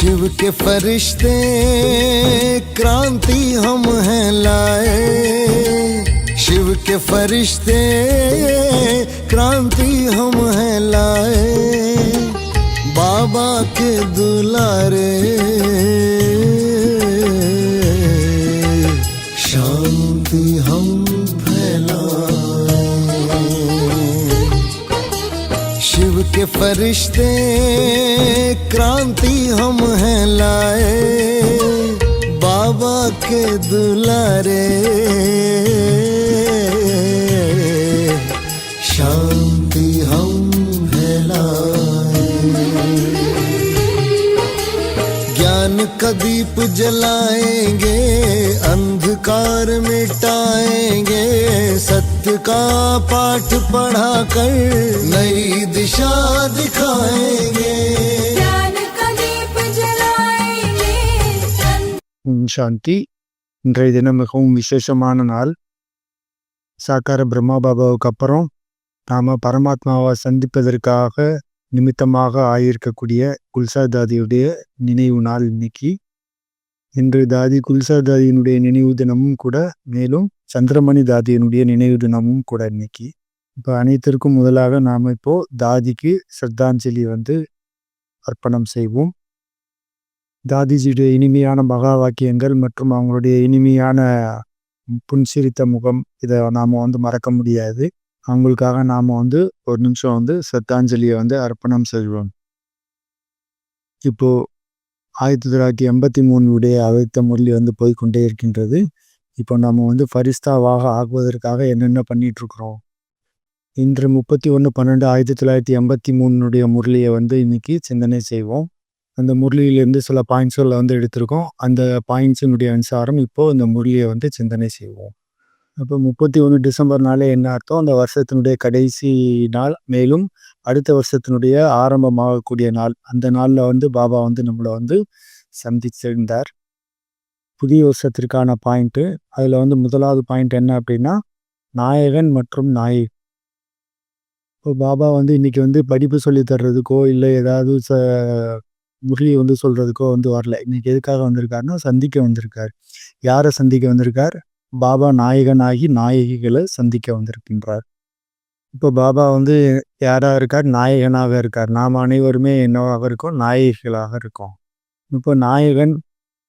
शिव के फरिश्ते, क्रांति हम हैं लाए। शिव के फरिश्ते, क्रांति हम हैं लाए। बाबा के दुलारे के फरिश्ते, क्रांति हम हैं लाए, बाबा के दुलारे। शांति हम फैलाए ज्ञान का दीप जलाएँगे, अंधकार मिटाएँगे सत्य का पाठ पढ़ा कर नई दिशा दिखाएंगे ज्ञान का दीप जलाएंगे अंध ஓம் சாந்தி இன்றைய தினம் மிகவும் விசேஷமான நாள் சாக்கார பிரம்மா பாபாவுக்கு அப்புறம் நாம் பரமாத்மாவை சந்திப்பதற்காக நிமித்தமாக ஆகியிருக்கக்கூடிய குல்சா தாதியுடைய நினைவு நாள் இன்னைக்கு இன்று தாதி குல்சா தாதியினுடைய நினைவு தினமும் கூட மேலும் சந்திரமணி தாதியினுடைய நினைவு தினமும் கூட இன்னைக்கு. இப்போ அனைத்திற்கும் முதலாக நாம் இப்போ தாதிக்கு சிரத்தாஞ்சலி வந்து அர்ப்பணம் செய்வோம். தாதிஜியுடைய இனிமையான மகா வாக்கியங்கள் மற்றும் அவங்களுடைய இனிமையான புன்சிரித்த முகம் இதை நாம் வந்து மறக்க முடியாது. அவங்களுக்காக நாம் வந்து ஒரு நிமிஷம் வந்து சிரத்தாஞ்சலியை வந்து அர்ப்பணம் செய்வோம். இப்போது ஆயிரத்தி தொள்ளாயிரத்தி எண்பத்தி மூணுடைய அவைத்த முரளி வந்து போய்க்கொண்டே இருக்கின்றது. இப்போ நம்ம வந்து ஃபரிஸ்தாவாக ஆகுவதற்காக என்னென்ன பண்ணிகிட்ருக்குறோம் இன்று முப்பத்தி ஒன்று பன்னெண்டு ஆயிரத்தி தொள்ளாயிரத்தி எண்பத்தி மூணுடைய முரளியை வந்து இன்றைக்கி சிந்தனை செய்வோம். அந்த முரளியிலேருந்து சில பாயிண்ட்ஸ்களை வந்து எடுத்திருக்கோம். அந்த பாயிண்ட்ஸினுடைய அனுசாரம் இப்போது இந்த முரளியை வந்து சிந்தனை செய்வோம். அப்போ முப்பத்தி ஒன்று டிசம்பர்னாலே என்ன அர்த்தம்? அந்த வருஷத்தினுடைய கடைசி நாள். மேலும் அடுத்த வருஷத்தினுடைய ஆரம்பமாகக்கூடிய நாள். அந்த நாளில் வந்து பாபா வந்து நம்மளை வந்து சந்திச்சிருந்தார். புதிய வருஷத்திற்கான பாயிண்ட்டு அதில் வந்து முதலாவது பாயிண்ட் என்ன அப்படின்னா நாயகன் மற்றும் நாயகி. இப்போ பாபா வந்து இன்னைக்கு வந்து படிப்பு சொல்லி தர்றதுக்கோ இல்லை ஏதாவது ச முரளி வந்து சொல்கிறதுக்கோ வந்து வரல. இன்றைக்கி எதுக்காக வந்திருக்காருன்னா சந்திக்க வந்திருக்கார். யாரை சந்திக்க வந்திருக்கார்? பாபா நாயகனாகி நாயகிகளை சந்திக்க வந்திருக்கின்றார். இப்போ பாபா வந்து யாராக இருக்கார்? நாயகனாக இருக்கார். நாம் அனைவருமே என்னவாக இருக்கோம்? நாயகிகளாக இருக்கோம். இப்போ நாயகன்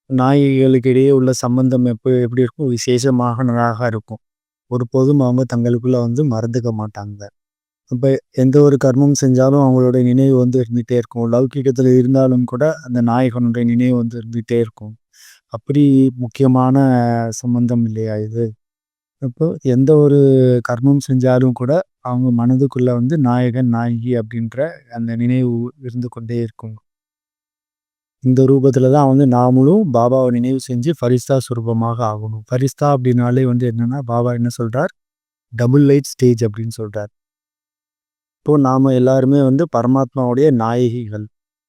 நாயகிகளுக்கு இடையே உள்ள சம்பந்தம் எப்போ எப்படி இருக்கும்? விசேஷமாகனதாக இருக்கும். ஒருபோதும் அவங்க தங்களுக்குள்ளே வந்து மறந்துக்க மாட்டாங்க. இப்போ எந்த ஒரு கர்மம் செஞ்சாலும் அவங்களோட நினைவு வந்து இருந்துகிட்டே இருக்கும். லௌகிகத்தில் இருந்தாலும் கூட அந்த நாயகனுடைய நினைவு வந்து இருந்துகிட்டே இருக்கும். அப்படி முக்கியமான சம்பந்தம் இல்லையா இது? அப்போ எந்த ஒரு கர்மம் செஞ்சாலும் கூட அவங்க மனதுக்குள்ள வந்து நாயகன் நாயகி அப்படின்ற அந்த நினைவு இருந்து கொண்டே இருக்கும். இந்த ரூபத்தில் தான் வந்து நாமளும் பாபாவை நினைவு செஞ்சு ஃபரிஸ்தா சுரூபமாக ஆகணும். ஃபரிஸ்தா அப்படின்னாலே வந்து என்னென்னா பாபா என்ன சொல்கிறார் டபுள் லைட் ஸ்டேஜ் அப்படின்னு சொல்கிறார் இப்போது நாம் எல்லாருமே வந்து பரமாத்மாவுடைய நாயகிகள்.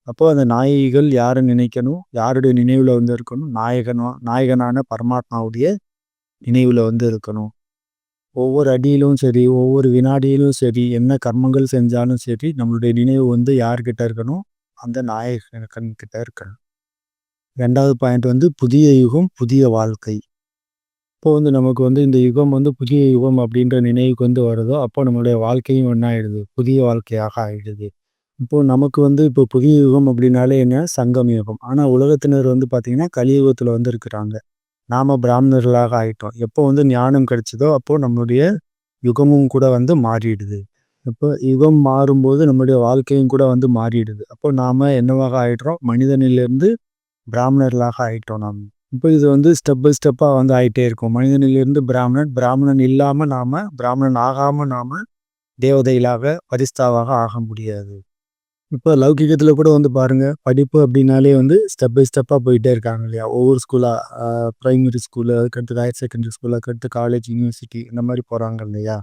அப்போது அந்த நாயகிகள் யாரை நினைக்கணும்? யாருடைய நினைவில் வந்து இருக்கணும்? நாயகனோ நாயகனான பரமாத்மாவுடைய நினைவில் வந்து இருக்கணும். ஒவ்வொரு அடியிலும் சரி ஒவ்வொரு வினாடியிலும் சரி என்ன கர்மங்கள் செஞ்சாலும் சரி நம்மளுடைய நினைவு வந்து யார்கிட்ட இருக்கணும்? அந்த நாயகன் கிட்ட இருக்கணும். ரெண்டாவது பாயிண்ட் வந்து புதிய யுகம் புதிய வாழ்க்கை. இப்போ வந்து நமக்கு வந்து இந்த யுகம் வந்து புதிய யுகம் அப்படின்ற நினைவுக்கு வந்து வருதோ அப்போ நம்மளுடைய வாழ்க்கையும் என்ன ஆயிடுது புதிய வாழ்க்கையாக ஆயிடுது. இப்போது நமக்கு வந்து இப்போ புதிய யுகம் அப்படின்னாலே என்ன? சங்கம் யுகம். ஆனால் உலகத்தினர் வந்து பார்த்திங்கன்னா கலியுகத்தில் வந்து இருக்கிறாங்க. நாம பிராமணர்களாக ஆகிட்டோம் எப்போ வந்து ஞானம் கிடைச்சதோ அப்போ நம்மளுடைய யுகமும் கூட வந்து மாறிடுது. இப்போ யுகம் மாறும்போது நம்மளுடைய வாழ்க்கையும் கூட வந்து மாறிடுது. அப்போ நாம என்னவாக ஆயிடுறோம்? மனிதனிலிருந்து பிராமணர்களாக ஆகிட்டோம் நாம். இப்போ இது வந்து ஸ்டெப் பை ஸ்டெப்பாக வந்து ஆயிட்டே இருக்கும். மனிதனிலிருந்து பிராமணன் பிராமணன் இல்லாமல் நாம் பிராமணன் ஆகாமல் நாம் தேவதைகளாக பரிஸ்தாவாக ஆக முடியாது. இப்போ லௌகிகத்தில் கூட வந்து பாருங்க படிப்பு அப்படின்னாலே வந்து ஸ்டெப் பை ஸ்டெப்பாக போயிட்டே இருக்காங்க இல்லையா? ஒவ்வொரு ஸ்கூலாக ப்ரைமரி ஸ்கூலு அதுக்கடுத்து ஹையர் செகண்டரி ஸ்கூலு அதுக்கடுத்து காலேஜ் யூனிவர்சிட்டி இந்த மாதிரி போகிறாங்க இல்லையா?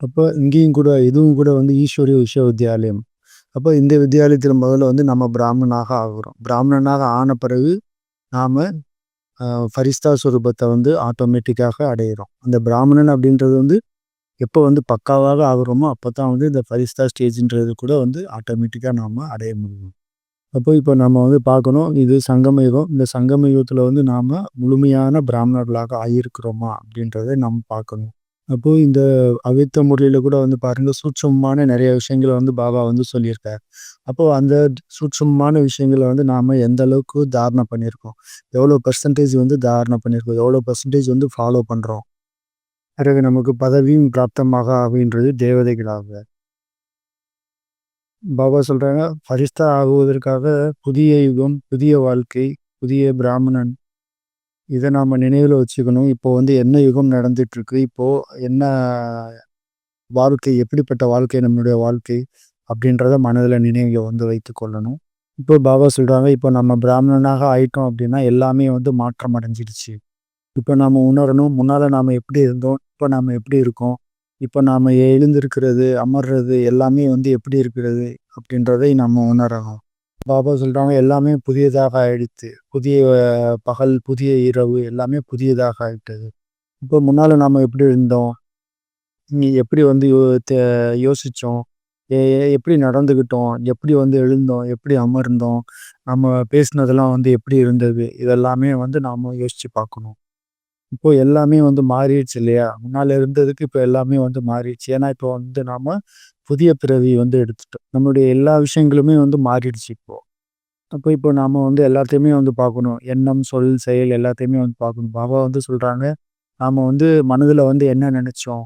அப்போ இங்கேயும் கூட இதுவும் கூட வந்து ஈஸ்வரிய விஸ்வவித்யாலயம். அப்போ இந்த வித்யாலயத்தில் முதல்ல வந்து நம்ம பிராமணனாக ஆகுறோம். பிராமணனாக ஆன பிறகு நாம் ஃபரிஸ்தா சுரூபத்தை வந்து ஆட்டோமேட்டிக்காக அடையிறோம். அந்த பிராமணன் அப்படின்றது வந்து எப்போ வந்து பக்காவாக ஆகுறோமோ அப்போ தான் வந்து இந்த ஃபரிஸ்தா ஸ்டேஜின்றது கூட வந்து ஆட்டோமேட்டிக்காக நாம் அடைய முடியும். அப்போ இப்போ நம்ம வந்து பார்க்கணும் இது சங்கம யுகம். இந்த சங்கம யுகத்தில் வந்து நாம் முழுமையான பிராமணர்களாக ஆகியிருக்கிறோமா அப்படின்றத நம்ம பார்க்கணும். அப்போது இந்த அவித்த முறையில் கூட வந்து பாருங்கள் சூட்சமான நிறைய விஷயங்களை வந்து பாபா வந்து சொல்லியிருக்கார். அப்போது அந்த சூட்சமான விஷயங்களை வந்து நாம் எந்த அளவுக்கு தாரணை பண்ணியிருக்கோம்? எவ்வளோ பர்சன்டேஜ் வந்து தாரணை பண்ணியிருக்கோம்? எவ்வளோ பர்சன்டேஜ் வந்து ஃபாலோ பண்ணுறோம் பிறகு நமக்கு பதவியும் பிராப்தமாக அப்படின்றது தேவதைகளாக. பாபா சொல்கிறாங்க ஃபரிஸ்தா ஆகுவதற்காக புதிய யுகம் புதிய வாழ்க்கை புதிய பிராமணன் இதை நாம் நினைவில் வச்சுக்கணும். இப்போ வந்து என்ன யுகம் நடந்துட்டுருக்கு? இப்போது என்ன வாழ்க்கை எப்படிப்பட்ட வாழ்க்கை நம்மளுடைய வாழ்க்கை? அப்படின்றத மனதில் நினைவில் வந்து வைத்து கொள்ளணும். இப்போ பாபா சொல்கிறாங்க இப்போ நம்ம பிராமணனாக ஆயிட்டோம் அப்படின்னா எல்லாமே வந்து மாற்றம் அடைஞ்சிடுச்சு இப்போ நாம் உணரணும். முன்னால் நாம் எப்படி இருந்தோம் இப்போ நாம் எப்படி இருக்கோம் இப்போ நாம் எழுந்திருக்கிறது அமர்றது எல்லாமே வந்து எப்படி இருக்கிறது அப்படின்றதை நம்ம உணரணும். பாபா சொல்கிறாங்க எல்லாமே புதியதாக ஆயிடுத்து புதிய பகல் புதிய இரவு எல்லாமே புதியதாக ஆயிட்டது. இப்போ முன்னால் நாம் எப்படி இருந்தோம்? எப்படி வந்து யோ தே- எப்படி நடந்துக்கிட்டோம் எப்படி வந்து எழுந்தோம்? எப்படி அமர்ந்தோம்? நம்ம பேசினதெல்லாம் வந்து எப்படி இருந்தது? இதெல்லாமே வந்து நாம் யோசித்து பார்க்கணும். இப்போ எல்லாமே வந்து மாறிடுச்சு இல்லையா? முன்னால் இருந்ததுக்கு இப்போ எல்லாமே வந்து மாறிடுச்சு. ஏன்னா இப்போ வந்து நாம புதிய பிறவி வந்து எடுத்துட்டோம். நம்மளுடைய எல்லா விஷயங்களுமே வந்து மாறிடுச்சு இப்போ. அப்போ இப்போ நாம வந்து எல்லாத்தையுமே வந்து பார்க்கணும். எண்ணம் சொல் செயல் எல்லாத்தையுமே வந்து பார்க்கணும். பாபா வந்து சொல்றாங்க நாம வந்து மனதில் வந்து என்ன நினைச்சோம்?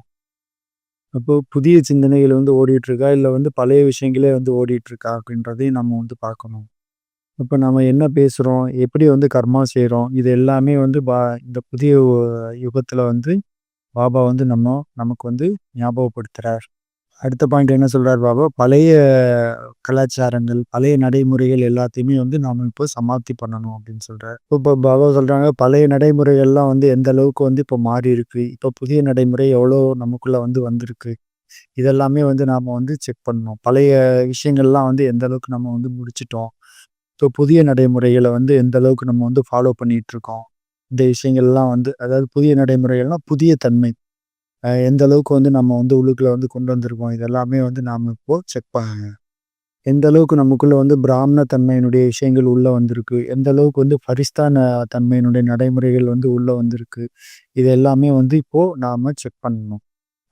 அப்போ புதிய சிந்தனைகள் வந்து ஓடிட்டு இருக்கா? இல்லை வந்து பழைய விஷயங்களே வந்து ஓடிட்டு இருக்கா? அப்படின்றதையும் நம்ம வந்து பார்க்கணும். இப்போ நம்ம என்ன பேசுகிறோம் எப்படி வந்து கர்மா செய்கிறோம் இது எல்லாமே வந்து பா இந்த புதிய யுகத்தில் வந்து பாபா வந்து நம்ம நமக்கு வந்து ஞாபகப்படுத்துகிறார் அடுத்த பாயிண்ட் என்ன சொல்கிறார் பாபா? பழைய கலாச்சாரங்கள் பழைய நடைமுறைகள் எல்லாத்தையுமே வந்து நாம் இப்போ சமாப்தி பண்ணணும் அப்படின்னு சொல்கிறார் இப்போ பாபா சொல்கிறாங்க பழைய நடைமுறைகள்லாம் வந்து எந்த அளவுக்கு வந்து இப்போ மாறி இருக்கு? இப்போ புதிய நடைமுறை எவ்வளோ நமக்குள்ளே வந்து வந்திருக்கு? இதெல்லாமே வந்து நாம் வந்து செக் பண்ணணும். பழைய விஷயங்கள்லாம் வந்து எந்த அளவுக்கு நம்ம வந்து முடிச்சிட்டோம்? ஸோ புதிய நடைமுறைகளை வந்து எந்த அளவுக்கு நம்ம வந்து ஃபாலோ பண்ணிகிட்ருக்கோம் இந்த விஷயங்கள்லாம் வந்து அதாவது புதிய நடைமுறைகள்னால் புதிய தன்மை. எந்த அளவுக்கு வந்து நம்ம வந்து உள்ளுக்குள்ள வந்து கொண்டு வந்திருக்கோம்? இதெல்லாமே வந்து நாம் இப்போது செக் பண்ணுங்க எந்த அளவுக்கு நமக்குள்ளே வந்து பிராமண தன்மையினுடைய விஷயங்கள் உள்ளே வந்திருக்கு? எந்த அளவுக்கு வந்து பரிஸ்தான தன்மையினுடைய நடைமுறைகள் வந்து உள்ளே வந்திருக்கு? இது எல்லாமே வந்து இப்போது நாம் செக் பண்ணணும்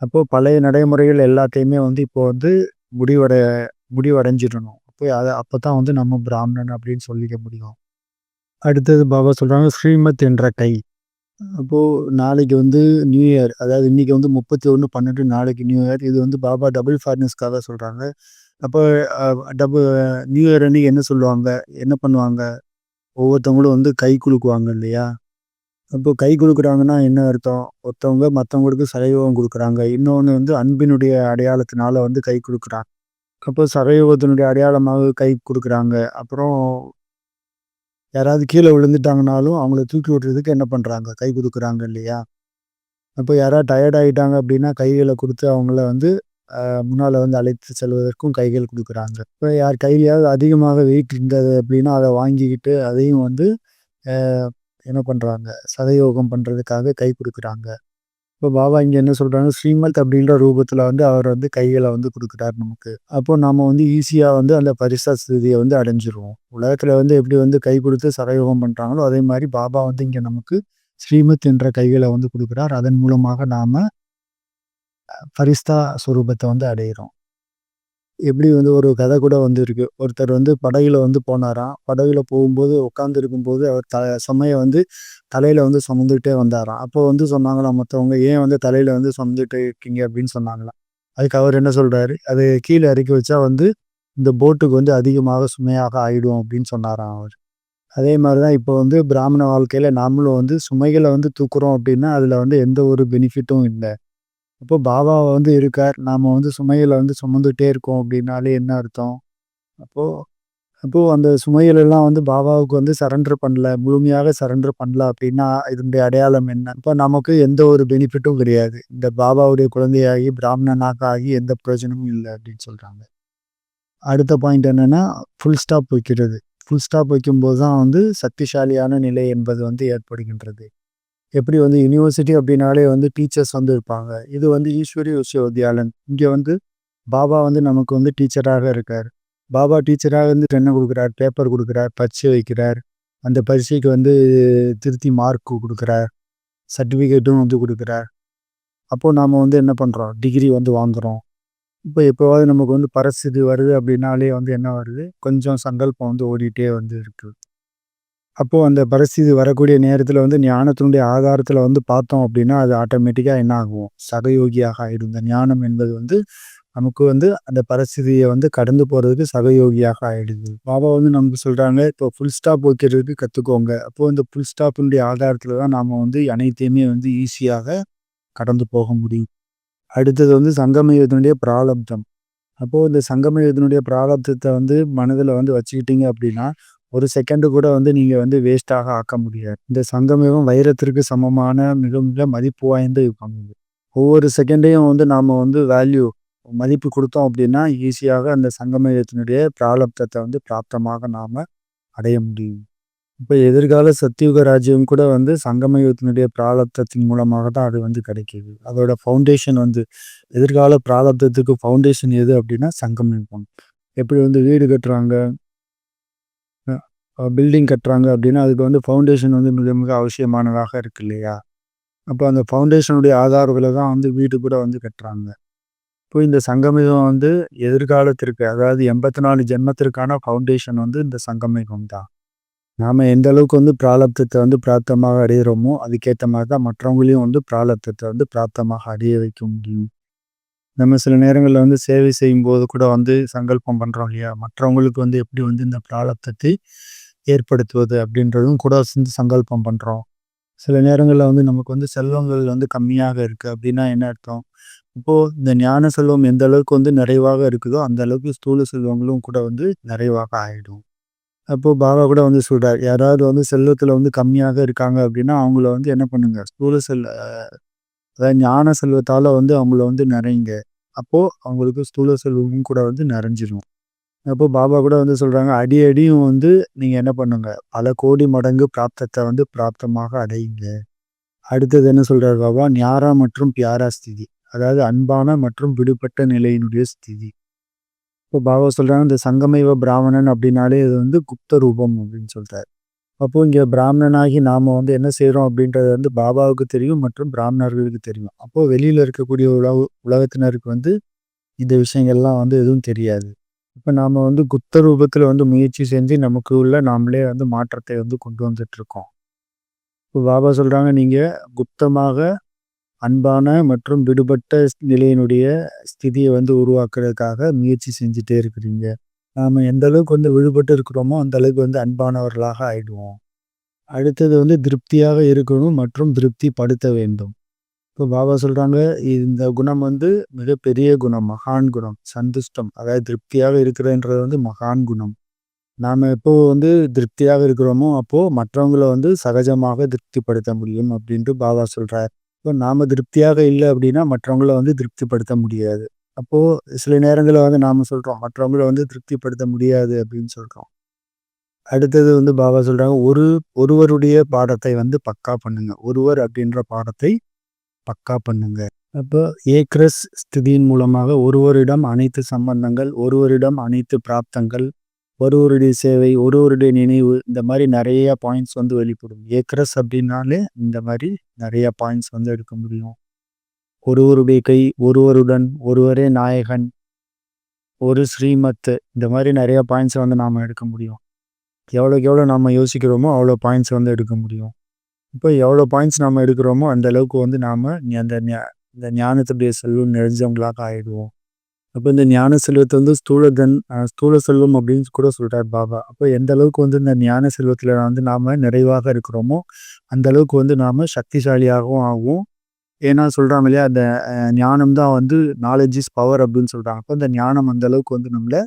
அப்போது பழைய நடைமுறைகள் எல்லாத்தையுமே வந்து இப்போது வந்து முடிவடை முடிவடைஞ்சிடணும். போய் அதை அப்போ தான் வந்து நம்ம பிராமணன் அப்படின்னு சொல்லிக்க முடியும். அடுத்தது பாபா சொல்கிறாங்க ஸ்ரீமத் என்ற கை. அப்போ நாளைக்கு வந்து நியூ இயர் அதாவது இன்னைக்கு வந்து முப்பத்தி ஒன்று பன்னெண்டு நாளைக்கு நியூ இயர் இது வந்து பாபா டபுள் ஃபார்னஸ்க்காக சொல்கிறாங்க அப்போ டபுள் நியூ இயர் அன்னைக்கு என்ன சொல்லுவாங்க என்ன பண்ணுவாங்க? ஒவ்வொருத்தவங்களும் வந்து கை குலுக்குவாங்க இல்லையா? அப்போ கை கொடுக்குறாங்கன்னா என்ன அர்த்தம்? ஒருத்தவங்க மற்றவங்களுக்கு சரையோகம் கொடுக்குறாங்க. இன்னொன்று வந்து அன்பினுடைய அடையாளத்தினால வந்து கை கொடுக்குறாங்க அப்போ சரயோகத்தினுடைய அடையாளமாக கை கொடுக்குறாங்க. அப்புறம் யாராவது கீழே விழுந்துட்டாங்கனாலும் அவங்கள தூக்கி விட்டுறதுக்கு என்ன பண்ணுறாங்க கை கொடுக்குறாங்க இல்லையா? அப்போ யாராவது டயர்ட் ஆகிட்டாங்க அப்படின்னா கைகளை கொடுத்து அவங்கள வந்து முன்னால் வந்து அழைத்து செல்வதற்கும் கைகள் கொடுக்குறாங்க. இப்போ யார் கையிலையாவது அதிகமாக வெயிட் இருந்தது அப்படின்னா அதை வாங்கிக்கிட்டு அதையும் வந்து என்ன பண்ணுறாங்க சதயோகம் பண்ணுறதுக்காக கை கொடுக்குறாங்க. இப்போ பாபா இங்கே என்ன சொல்கிறாங்க ஸ்ரீமத் அப்படின்ற ரூபத்தில் வந்து அவர் வந்து கைகளை வந்து கொடுக்குறாரு நமக்கு. அப்போ நாம் வந்து ஈஸியாக வந்து அந்த பரிசா ஸ்திதியை வந்து அடைஞ்சிருவோம். உலகத்தில் வந்து எப்படி வந்து கை கொடுத்து சரயோகம் பண்ணுறாங்களோ அதே மாதிரி பாபா வந்து இங்கே நமக்கு ஸ்ரீமத் என்ற கைகளை வந்து கொடுக்குறார். அதன் மூலமாக நாம் பரிஸ்தா ஸ்வரூபத்தை வந்து அடையிறோம். எப்படி வந்து ஒரு கதை கூட வந்துருக்கு. ஒருத்தர் வந்து படகுல வந்து போனாராம். படகுல போகும்போது உட்கார்ந்து இருக்கும்போது அவர் த சுமையை வந்து தலையில் வந்து சுமந்துட்டே வந்தாராம். அப்போ வந்து சொன்னாங்களாம் மற்றவங்க ஏன் வந்து தலையில் வந்து சுமந்துட்டு இருக்கீங்க? அப்படின்னு சொன்னாங்களாம். அதுக்கு அவர் என்ன சொல்கிறாரு அது கீழே இறக்கி வச்சா வந்து இந்த போட்டுக்கு வந்து அதிகமாக சுமையாக ஆயிடும் அப்படின்னு சொன்னாராம் அவர். அதே மாதிரி தான் இப்போ வந்து பிராமண வாழ்க்கையில் நாமளும் வந்து சுமைகளை வந்து தூக்குறோம் அப்படின்னா அதில் வந்து எந்த ஒரு பெனிஃபிட்டும் இல்லை. அப்போ பாபா வந்து இருக்கார். நாம் வந்து சுமையில் வந்து சுமந்துட்டே இருக்கோம் அப்படின்னாலே என்ன அர்த்தம்? அப்போது அப்போது அந்த சுமையிலெல்லாம் வந்து பாபாவுக்கு வந்து சரண்டர் பண்ணல முழுமையாக சரண்டர் பண்ணல அப்படின்னா இதனுடைய அடையாளம் என்ன? இப்போ நமக்கு எந்த ஒரு பெனிஃபிட்டும் கிடையாது. இந்த பாபாவுடைய குழந்தையாகி பிராமணனாக ஆகி எந்த பிரயோஜனமும் இல்லை அப்படின்னு சொல்கிறாங்க அடுத்த பாயிண்ட் என்னன்னா ஃபுல் ஸ்டாப் வைக்கிறது. ஃபுல் ஸ்டாப் வைக்கும்போது தான் வந்து சக்திசாலியான நிலை என்பது வந்து ஏற்படுகின்றது. எப்படி வந்து யூனிவர்சிட்டி அப்படின்னாலே வந்து டீச்சர்ஸ் வந்து இருப்பாங்க. இது வந்து ஈஸ்வரி விஸ்வவித்யாலன் இங்கே வந்து பாபா வந்து நமக்கு வந்து டீச்சராக இருக்கார். பாபா டீச்சராக வந்து என்ன கொடுக்குறார்? பேப்பர் கொடுக்குறார் பரீட்சை வைக்கிறார். அந்த பரீட்சைக்கு வந்து திருத்தி மார்க் கொடுக்குறார். சர்டிஃபிகேட்டும் வந்து கொடுக்குறார். அப்போது நாம் வந்து என்ன பண்ணுறோம் டிகிரி வந்து வாங்குகிறோம் இப்போ எப்போவாவது நமக்கு வந்து பரிசுது வருது அப்படின்னாலே வந்து என்ன வருது? கொஞ்சம் சங்கல்பம் வந்து ஓடிட்டே வந்து இருக்குது அப்போது அந்த பரிசுது வரக்கூடிய நேரத்தில் வந்து ஞானத்தினுடைய ஆதாரத்தில் வந்து பார்த்தோம் அப்படின்னா அது ஆட்டோமேட்டிக்காக என்ன ஆகும்? சகயோகியாக ஆகிடும் இந்த ஞானம் என்பது வந்து நமக்கு வந்து அந்த பரிசுதியை வந்து கடந்து போகிறதுக்கு சகயோகியாக ஆயிடுது. பாபா வந்து நமக்கு சொல்கிறாங்க இப்போ ஃபுல் ஸ்டாப் வைக்கிறதுக்கு கற்றுக்கோங்க அப்போது இந்த ஃபுல் ஸ்டாப்பினுடைய ஆதாரத்தில் தான் நாம் வந்து அனைத்தையுமே வந்து ஈஸியாக கடந்து போக முடியும். அடுத்தது வந்து சங்கமயத்தினுடைய பிராலப்தம் அப்போது இந்த சங்கமயத்தினுடைய பிராலப்தத்தை வந்து மனதில் வந்து வச்சுக்கிட்டீங்க அப்படின்னா ஒரு செகண்டு கூட வந்து நீங்கள் வந்து வேஸ்ட்டாக ஆக்க முடியாது. இந்த சங்கமயுகம் வைரத்திற்கு சமமான மிக மிக மதிப்பு வாய்ந்த பங்கு ஒவ்வொரு செகண்டையும் வந்து நாம் வந்து வேல்யூ மதிப்பு கொடுத்தோம் அப்படின்னா ஈஸியாக அந்த சங்கமயுகத்தினுடைய பிராலப்தத்தை வந்து பிராப்தமாக நாம் அடைய முடியும். இப்போ எதிர்கால சத்தியுக ராஜ்யம் கூட வந்து சங்கமயுகத்தினுடைய பிராலப்தத்தின் மூலமாக தான் அது வந்து கிடைக்கிது. அதோட ஃபவுண்டேஷன் வந்து எதிர்கால பிராலப்தத்துக்கு ஃபவுண்டேஷன் எது அப்படின்னா சங்கமயுகம் எப்படி வந்து வீடு கட்டுறாங்க? பில்டிங் கட்டுறாங்க அப்படின்னா அதுக்கு வந்து ஃபவுண்டேஷன் வந்து மிக மிக அவசியமானதாக இருக்கு இல்லையா? அப்போ அந்த ஃபவுண்டேஷனுடைய ஆதாரங்களை தான் வந்து வீடு கூட வந்து கட்டுறாங்க. இப்போ இந்த சங்கமிகம் வந்து எதிர்காலத்திற்கு அதாவது எண்பத்தி நாலு ஜென்மத்திற்கான ஃபவுண்டேஷன் வந்து இந்த சங்கமிகம் தான். நாம் எந்த அளவுக்கு வந்து பிராலப்தத்தை வந்து பிராப்தமாக அடையிறோமோ அதுக்கேற்ற மாதிரி தான் மற்றவங்களையும் வந்து பிராலப்தத்தை வந்து பிராப்தமாக அடைய வைக்க முடியும். நம்ம சில நேரங்களில் வந்து சேவை செய்யும் போது கூட வந்து சங்கல்பம் பண்ணுறோம் இல்லையா? மற்றவங்களுக்கு வந்து எப்படி வந்து இந்த பிராலப்தத்தை ஏற்படுத்துவது அப்படின்றதும் கூட சேர்ந்து சங்கல்பம் பண்ணுறோம் சில நேரங்களில் வந்து நமக்கு வந்து செல்வங்கள் வந்து கம்மியாக இருக்குது அப்படின்னா என்ன அர்த்தம்? இப்போது இந்த ஞான செல்வம் எந்த அளவுக்கு வந்து நிறைவாக இருக்குதோ அந்த அளவுக்கு ஸ்தூல செல்வங்களும் கூட வந்து நிறைவாக ஆகிடும் அப்போது பாபா கூட வந்து சொல்கிறார் யாராவது வந்து செல்வத்தில் வந்து கம்மியாக இருக்காங்க அப்படின்னா அவங்கள வந்து என்ன பண்ணுங்க? ஸ்தூல செல் அதாவது ஞான செல்வத்தால் வந்து அவங்கள வந்து நிறைங்க அப்போது அவங்களுக்கு ஸ்தூல செல்வமும் கூட வந்து நிறைஞ்சிரும். அப்போ பாபா கூட வந்து சொல்கிறாங்க அடி அடியும் வந்து நீங்கள் என்ன பண்ணுங்க பல கோடி மடங்கு பிராப்தத்தை வந்து பிராப்தமாக அடையுங்க. அடுத்தது என்ன சொல்கிறார் பாபா ஞாரா மற்றும் பியாரா ஸ்திதி அதாவது அன்பான மற்றும் விடுபட்ட நிலையினுடைய ஸ்திதி. இப்போ பாபா சொல்கிறாங்க இந்த சங்கமைவ பிராமணன் அப்படின்னாலே இது வந்து குப்த ரூபம் அப்படின்னு சொல்கிறார் அப்போது இங்கே பிராமணனாகி நாம் வந்து என்ன செய்கிறோம் அப்படின்றது வந்து பாபாவுக்கு தெரியும் மற்றும் பிராமணர்களுக்கு தெரியும். அப்போது வெளியில் இருக்கக்கூடிய உலக உலகத்தினருக்கு வந்து இந்த விஷயங்கள்லாம் வந்து எதுவும் தெரியாது. இப்போ நாம் வந்து குத்த ரூபத்தில் வந்து முயற்சி செஞ்சு நமக்கு உள்ள நாமளே வந்து மாற்றத்தை வந்து கொண்டு வந்துட்டுருக்கோம். இப்போ பாபா சொல்கிறாங்க நீங்கள் குப்தமாக அன்பான மற்றும் விடுபட்ட நிலையினுடைய ஸ்திதியை வந்து உருவாக்குறதுக்காக முயற்சி செஞ்சுட்டே இருக்கிறீங்க. நாம் எந்த அளவுக்கு வந்து விடுபட்டு இருக்கிறோமோ அந்த அளவுக்கு வந்து அன்பானவர்களாக ஆயிடுவோம். அடுத்தது வந்து திருப்தியாக இருக்கணும் மற்றும் திருப்தி படுத்த வேண்டும். இப்போ பாபா சொல்கிறாங்க இந்த குணம் வந்து மிகப்பெரிய குணம் மகான் குணம் சந்துஷ்டம். அதாவது திருப்தியாக இருக்கிறன்றது வந்து மகான் குணம். நாம் எப்போ வந்து திருப்தியாக இருக்கிறோமோ அப்போது மற்றவங்கள வந்து சகஜமாக திருப்திப்படுத்த முடியும் அப்படின்ட்டு பாபா சொல்கிறார் இப்போ நாம் திருப்தியாக இல்லை அப்படின்னா மற்றவங்கள வந்து திருப்திப்படுத்த முடியாது. அப்போது சில நேரங்களில் வந்து நாம் சொல்கிறோம் மற்றவங்கள வந்து திருப்திப்படுத்த முடியாது அப்படின்னு சொல்கிறோம் அடுத்தது வந்து பாபா சொல்கிறாங்க ஒரு ஒருவருடைய பாடத்தை வந்து பக்கா பண்ணுங்க. ஒருவர் அப்படின்ற பாடத்தை பக்கா பண்ணுங்க. அப்போ ஏக்ரஸ் ஸ்திதியின் மூலமாக ஒருவரிடம் அனைத்து சம்பந்தங்கள் ஒருவரிடம் அனைத்து பிராப்தங்கள் ஒருவருடைய சேவை ஒருவருடைய நினைவு இந்த மாதிரி நிறைய பாயிண்ட்ஸ் வந்து வெளிப்படும். ஏக்ரஸ் அப்படின்னாலே இந்த மாதிரி நிறைய பாயிண்ட்ஸ் வந்து எடுக்க முடியும். ஒருவருடைய கை ஒருவருடன் ஒருவரே நாயகன் ஒரு ஸ்ரீமத் இந்த மாதிரி நிறைய பாயிண்ட்ஸை வந்து நாம் எடுக்க முடியும். எவ்வளோக்கு எவ்வளோ நம்ம யோசிக்கிறோமோ அவ்வளோ பாயிண்ட்ஸ் வந்து எடுக்க முடியும். இப்போ எவ்வளோ பாயிண்ட்ஸ் நம்ம எடுக்கிறோமோ அந்த அளவுக்கு வந்து நாம் அந்த இந்த ஞானத்துடைய செல்வம் நிறைஞ்சவங்களாக ஆகிடுவோம் அப்போ இந்த ஞான செல்வத்தை வந்து ஸ்தூலதன் ஸ்தூல செல்வம் அப்படின்னு கூட சொல்கிறார் பாபா. அப்போ எந்த அளவுக்கு வந்து இந்த ஞான செல்வத்தில் வந்து நாம் நிறைவாக இருக்கிறோமோ அந்த அளவுக்கு வந்து நாம் சக்திசாலியாகவும் ஆகும் ஏன்னா சொல்கிறாங்க இல்லையா அந்த ஞானம் தான் வந்து நாலேஜ் இஸ் பவர் அப்படின்னு சொல்கிறாங்க அப்போ அந்த ஞானம் அந்த அளவுக்கு வந்து நம்மளை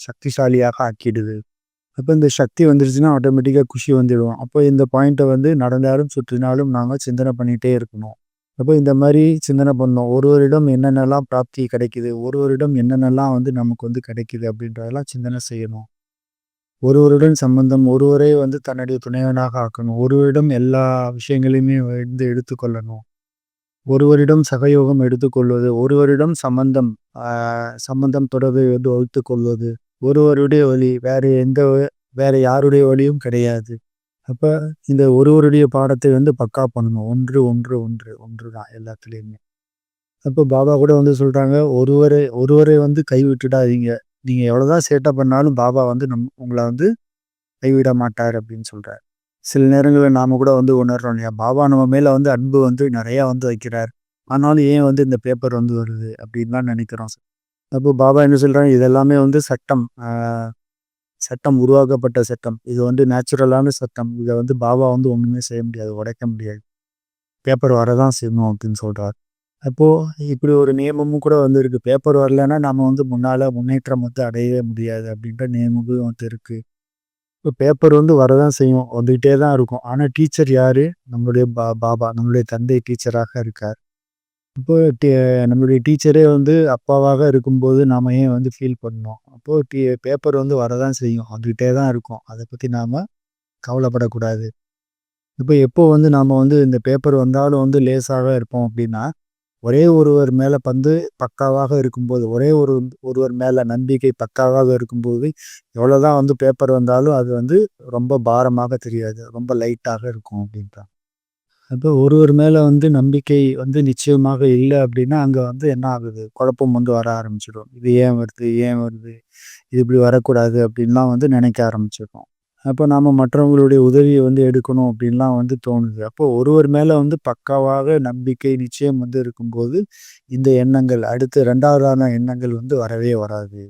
சக்திசாலியாக ஆக்கிடுது. அப்போ இந்த சக்தி வந்துருச்சுன்னா ஆட்டோமேட்டிக்காக குஷி வந்துடுவோம் அப்போ இந்த பாயிண்ட்டை வந்து நடந்தாலும் சுற்றினாலும் நாங்கள் சிந்தனை பண்ணிகிட்டே இருக்கணும். அப்போ இந்த மாதிரி சிந்தனை பண்ணோம். ஒருவரிடம் என்னென்னலாம் பிராப்தி கிடைக்குது? ஒருவரிடம் என்னென்னலாம் வந்து நமக்கு வந்து கிடைக்குது? அப்படின்றதெல்லாம் சிந்தனை செய்யணும். ஒருவருடன் சம்பந்தம் ஒருவரே வந்து தன்னுடைய துணைவனாக ஆக்கணும். ஒருவரிடம் எல்லா விஷயங்களையுமே வந்து எடுத்துக்கொள்ளணும். ஒருவரிடம் சகயோகம் எடுத்துக்கொள்வது. ஒருவரிடம் சம்பந்தம் சம்பந்தம் தொடர்பை வந்து வகுத்து கொள்வது ஒருவருடைய ஒளி வேறு எந்த வேறு யாருடைய ஒளியும் கிடையாது. அப்போ இந்த ஒருவருடைய பாடத்தை வந்து பக்கா பண்ணணும். ஒன்று ஒன்று ஒன்று ஒன்று தான் எல்லாத்துலேயுமே. அப்போ பாபா கூட வந்து சொல்கிறாங்க ஒருவரை ஒருவரை வந்து கைவிட்டுடாதீங்க. நீங்கள் எவ்வளோ தான் சேட்டை பண்ணாலும் பாபா வந்து நம் உங்களை வந்து கைவிட மாட்டார் அப்படின்னு சொல்கிறார் சில நேரங்களில் நாம் கூட வந்து உணர்றோம் இல்லையா பாபா நம்ம மேலே வந்து அன்பு வந்து நிறையா வந்து வைக்கிறார். ஆனாலும் ஏன் வந்து இந்த பேப்பர் வந்து வருது? அப்படின்லாம் நினைக்கிறோம். அப்போ பாபா என்ன சொல்கிறாங்க இதெல்லாமே வந்து சட்டம். சட்டம் உருவாக்கப்பட்ட சட்டம். இது வந்து நேச்சுரலான சட்டம். இதை வந்து பாபா வந்து ஒன்றுமே செய்ய முடியாது உடைக்க முடியாது. பேப்பர் வரதான் செய்யணும் அப்படின்னு சொல்றார். அப்போது இப்படி ஒரு நியமமும் கூட வந்துருக்கு. பேப்பர் வரலைன்னா நம்ம வந்து முன்னால் முன்னேற்றம் வந்து அடையவே முடியாது அப்படின்ற நியமமும் வந்து இருக்குது இப்போ பேப்பர் வந்து வரதான் செய்யும். வந்துக்கிட்டே தான் இருக்கும். ஆனால் டீச்சர் யார்? நம்மளுடைய பா பாபா. நம்மளுடைய தந்தை டீச்சராக இருக்கார். இப்போ டீ நம்மளுடைய டீச்சரே வந்து அப்பாவாக இருக்கும்போது நாம ஏன் வந்து ஃபீல் பண்ணோம்? அப்போ டீ பேப்பர் வந்து வரதான் செய்யும். வந்துகிட்டே தான் இருக்கும். அதை பத்தி நாம கவலைப்படக்கூடாது. இப்போ எப்போ வந்து நாம வந்து இந்த பேப்பர் வந்தாலும் வந்து லேசாக இருப்போம் அப்படின்னா ஒரே ஒருவர் மேல பந்து பக்காவாக இருக்கும்போது ஒரே ஒரு ஒருவர் மேல நம்பிக்கை பக்காவாக இருக்கும்போது எவ்வளவுதான் வந்து பேப்பர் வந்தாலும் அது வந்து ரொம்ப பாரமாக தெரியாது. ரொம்ப லைட்டாக இருக்கும் அப்படின்றாங்க. அப்போ ஒருவர் மேலே வந்து நம்பிக்கை வந்து நிச்சயமாக இல்லை அப்படின்னா அங்கே வந்து என்ன ஆகுது? குழப்பம் வந்து வர ஆரம்பிச்சிடும். இது ஏன் வருது? ஏன் வருது? இது இப்படி வரக்கூடாது அப்படின்லாம் வந்து நினைக்க ஆரம்பிச்சிடும் அப்போ நாம் மற்றவங்களுடைய உதவியை வந்து எடுக்கணும் அப்படின்லாம் வந்து தோணுது. அப்போ ஒருவர் மேலே வந்து பக்காவாக நம்பிக்கை நிச்சயம் வந்து இருக்கும்போது இந்த எண்ணங்கள் அடுத்து ரெண்டாவதான எண்ணங்கள் வந்து வரவே வராது.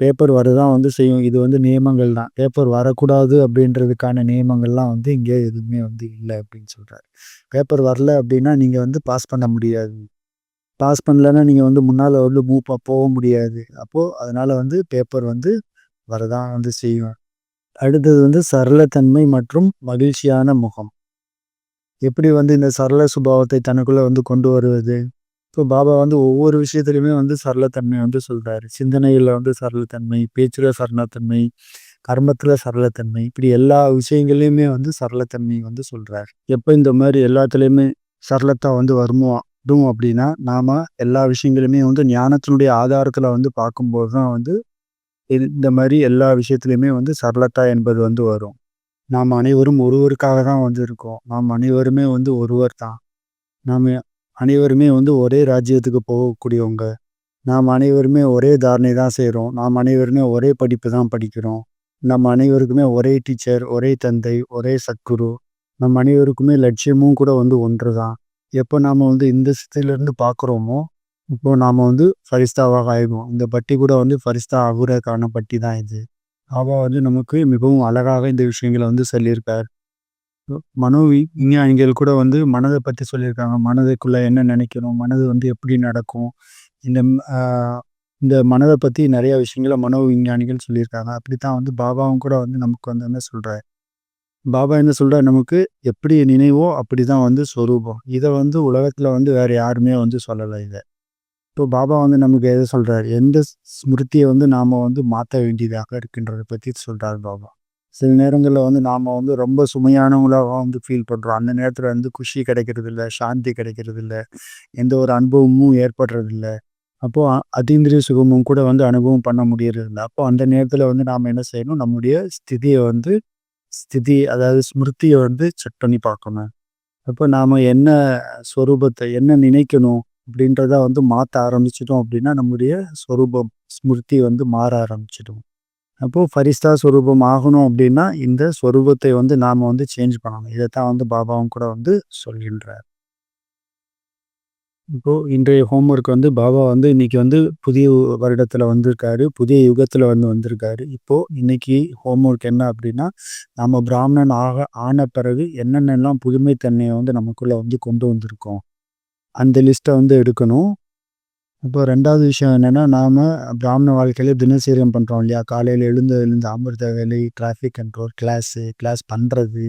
பேப்பர் வரதான் வந்து செய்யும். இது வந்து நியமங்கள் தான். பேப்பர் வரக்கூடாது அப்படின்றதுக்கான நியமங்கள்லாம் வந்து இங்கே எதுவுமே வந்து இல்லை அப்படின்னு சொல்கிறாரு பேப்பர் வரல அப்படின்னா நீங்கள் வந்து பாஸ் பண்ண முடியாது. பாஸ் பண்ணலன்னா நீங்கள் வந்து முன்னால் வந்து மூவ் போக முடியாது. அப்போது அதனால் வந்து பேப்பர் வந்து வரதான் வந்து செய்யும். அடுத்தது வந்து சரளத்தன்மை மற்றும் மகிழ்ச்சியான முகம். எப்படி வந்து இந்த சரள சுபாவத்தை தனக்குள்ளே வந்து கொண்டு வருவது? இப்போ பாபா வந்து ஒவ்வொரு விஷயத்துலையுமே வந்து சரளத்தன்மை வந்து சொல்கிறாரு சிந்தனையில் வந்து சரளத்தன்மை பேச்சில் சரணத்தன்மை கர்மத்தில் சரளத்தன்மை இப்படி எல்லா விஷயங்களையுமே வந்து சரளத்தன்மை வந்து சொல்கிறார் எப்போ இந்த மாதிரி எல்லாத்துலேயுமே சரளத்தை வந்து வருமோ அதுவும் அப்படின்னா நாம் எல்லா விஷயங்களுமே வந்து ஞானத்தினுடைய ஆதாரத்தில் வந்து பார்க்கும்போது தான் வந்து இந்த மாதிரி எல்லா விஷயத்துலையுமே வந்து சரளத்தா என்பது வந்து வரும். நாம் அனைவரும் ஒருவருக்காக தான் வந்து இருக்கோம். நாம் அனைவருமே வந்து ஒருவர் தான் நாம் அனைவருமே வந்து ஒரே ராஜ்யத்துக்கு போகக்கூடியவங்க. நாம் அனைவருமே ஒரே தாரணை தான் செய்கிறோம் நாம் அனைவருமே ஒரே படிப்பு தான் படிக்கிறோம். நம்ம அனைவருக்குமே ஒரே டீச்சர் ஒரே தந்தை ஒரே சத்குரு. நம் அனைவருக்குமே லட்சியமும் கூட வந்து ஒன்று தான். எப்போ நாம் வந்து இந்த சித்திலேருந்து பார்க்குறோமோ இப்போ நாம் வந்து ஃபரிஸ்தாவாக ஆயிடுவோம். இந்த பட்டி கூட வந்து ஃபரிஸ்தா ஆகுறதுக்கான பட்டி தான் இது. பாபா வந்து நமக்கு மிகவும் அழகாக இந்த விஷயங்களை வந்து சொல்லியிருக்கார். மனோ வி- விஞ்ஞானிகள் கூட வந்து மனதை பற்றி சொல்லியிருக்காங்க. மனதுக்குள்ள என்ன நினைக்கணும்? மனது வந்து எப்படி நடக்கும்? இந்த இந்த மனதை பற்றி நிறைய விஷயங்களை மனோ விஞ்ஞானிகள் சொல்லியிருக்காங்க. அப்படி தான் வந்து பாபாவும் கூட வந்து நமக்கு வந்து என்ன சொல்கிறார் பாபா என்ன சொல்கிறார் நமக்கு எப்படி நினைவோ அப்படி தான் வந்து சொரூபம். இதை வந்து உலகத்தில் வந்து வேறு யாருமே வந்து சொல்லலை இதை. இப்போ பாபா வந்து நமக்கு எதை சொல்கிறார் எந்த ஸ்மிருதியை வந்து நாம் வந்து மாற்ற வேண்டியதாக இருக்கின்றதை பற்றி சொல்கிறார் பாபா. சில நேரங்களில் வந்து நாம் வந்து ரொம்ப சுமையானவங்களாக வந்து ஃபீல் பண்ணுறோம் அந்த நேரத்தில் வந்து குஷி கிடைக்கிறது இல்லை சாந்தி கிடைக்கிறது இல்லை எந்த ஒரு அனுபவமும் ஏற்படுறதில்ல. அப்போது அதீந்திரிய சுகமும் கூட வந்து அனுபவம் பண்ண முடியறது இல்லை அப்போ அந்த நேரத்தில் வந்து நாம் என்ன செய்யணும்? நம்முடைய ஸ்திதியை வந்து ஸ்திதி அதாவது ஸ்மிருதியை வந்து செக் பண்ணி பார்க்கணும். அப்போ நாம் என்ன ஸ்வரூபத்தை என்ன நினைக்கணும்? அப்படின்றத வந்து மாற்ற ஆரம்பிச்சிட்டோம் அப்படின்னா நம்முடைய ஸ்வரூபம் ஸ்மிருதி வந்து மாற ஆரம்பிச்சிடும். அப்போது ஃபரிஸ்தா ஸ்வரூபம் ஆகணும் அப்படின்னா இந்த ஸ்வரூபத்தை வந்து நாம் வந்து சேஞ்ச் பண்ணணும். இதைத்தான் வந்து பாபாவும் கூட வந்து சொல்கின்றார். இப்போது இன்றைய ஹோம்ஒர்க் வந்து பாபா வந்து இன்றைக்கி வந்து புதிய வருடத்தில் வந்திருக்காரு. புதிய யுகத்தில் வந்து வந்திருக்காரு. இப்போது இன்றைக்கி ஹோம்ஒர்க் என்ன அப்படின்னா நம்ம பிராமணன் ஆக ஆன பிறகு என்னென்னலாம் புதுமைத்தன்மையை வந்து நமக்குள்ளே வந்து கொண்டு வந்திருக்கோம். அந்த லிஸ்ட்டை வந்து எடுக்கணும். இப்போ ரெண்டாவது விஷயம் என்னென்னா நாம் பிராமண வாழ்க்கையில் தினசீரியம் பண்ணுறோம் இல்லையா? காலையில் எழுந்து எழுந்து அமிர்த வேலை டிராஃபிக் கண்ட்ரோல் கிளாஸு கிளாஸ் பண்ணுறது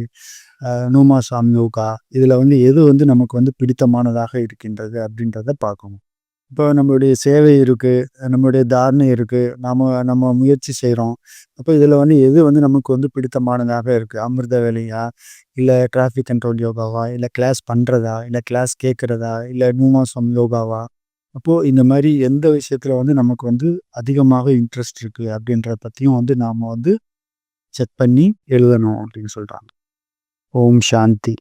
நூமா சாமி யோகா இதில் வந்து எது வந்து நமக்கு வந்து பிடித்தமானதாக இருக்கின்றது அப்படின்றத பார்க்கணும். இப்போ நம்மளுடைய சேவை இருக்குது நம்மளுடைய தாரணை இருக்குது நாம் நம்ம முயற்சி செய்கிறோம் அப்போ இதில் வந்து எது வந்து நமக்கு வந்து பிடித்தமானதாக இருக்குது அமிர்த வேலையா? இல்லை டிராஃபிக் கண்ட்ரோல் யோகாவா? இல்லை கிளாஸ் பண்ணுறதா இல்லை கிளாஸ் கேட்குறதா? இல்லை நூமாசம் யோகாவா? அப்போது இந்த மாதிரி எந்த விஷயத்தில் வந்து நமக்கு வந்து அதிகமாக இன்ட்ரெஸ்ட் இருக்குது அப்படின்றத பற்றியும் வந்து நாம் வந்து செக் பண்ணி எழுதணும் அப்படின்னு சொல்கிறாங்க ஓம் சாந்தி.